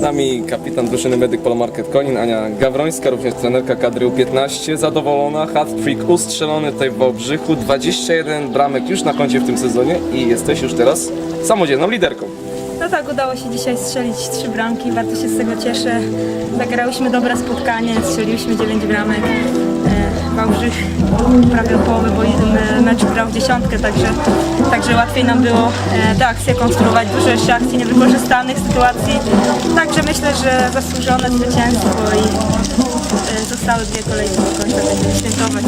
nami kapitan drużyny Medyk Polomarket Konin, Ania Gawrońska, również trenerka kadry U15. Zadowolona, hat-trick ustrzelony tutaj w Wałbrzychu, 21 bramek już na koncie w tym sezonie i jesteś już teraz samodzielną liderką. No tak, udało się dzisiaj strzelić trzy bramki, bardzo się z tego cieszę. Zagrałyśmy dobre spotkanie, strzeliłyśmy dziewięć bramek. Wałbrzych prawie o połowę bo me- meczu grał w dziesiątkę, także, także łatwiej nam było e, te akcje konstruować, dużo jeszcze akcji niewykorzystanych sytuacji. Także myślę, że zasłużone zwycięstwo i e, zostały dwie kolejki do końca, będziemy świętować.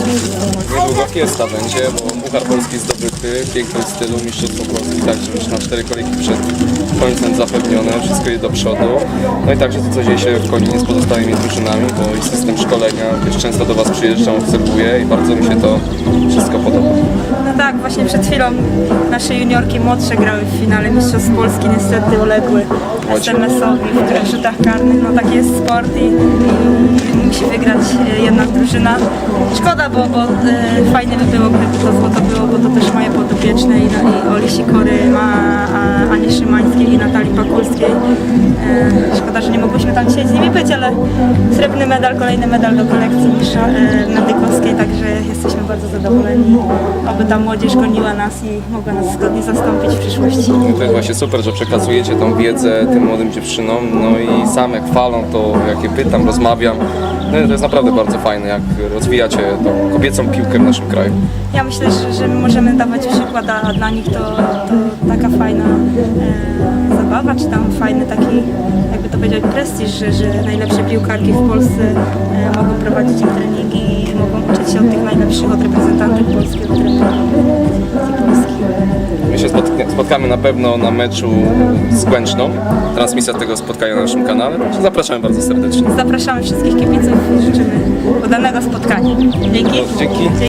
Niedługo fiesta będzie, bo Puchar Polski zdobyty, w pięknym stylu, Mistrzostwo Polski także już na cztery kolejki przed końcem zapewnione, wszystko idzie do przodu. No i także to, co dzieje się w Koninie z pozostałymi drużynami, bo i system szkolenia, też często do Was przyjeżdżam, obserwuję i bardzo mi się to wszystko podoba. No tak, właśnie przed chwilą nasze juniorki młodsze grały w finale Mistrzostw Polski, niestety uległy SMS-owi w których rzutach karnych. No taki jest sport i, i musi wygrać e, jedna drużyna. Szkoda, bo, bo e, fajnie by było, gdyby to złoto było, bo to też moje podopieczne i, i Oli Sikory, ma a, Anie Szymańskiej i Natalii Pakulskiej. E, szkoda, że nie mogłyśmy tam dzisiaj z nimi być, ale srebrny medal, kolejny medal do kolekcji mistrza e, medykowskiej, bardzo Oby ta młodzież goniła nas i mogła nas zgodnie zastąpić w przyszłości. To jest właśnie super, że przekazujecie tą wiedzę tym młodym dziewczynom, no i same chwalą to, jak je pytam, rozmawiam. No to jest naprawdę bardzo fajne, jak rozwijacie tą kobiecą piłkę w naszym kraju. Ja myślę, że, że my możemy dawać przykład, a dla nich to, to taka fajna e, zabawa, czy tam fajny taki, jakby to powiedzieć, prestiż, że, że najlepsze piłkarki w Polsce e, mogą prowadzić ich treningi i mogą uczyć się od tych najlepszych, od reprezentantów Polski, spotkamy na pewno na meczu z Kłęczną. Transmisja tego spotkania na naszym kanale. Zapraszamy bardzo serdecznie. Zapraszamy wszystkich kibiców i życzymy udanego spotkania. Dzięki. Dzięki.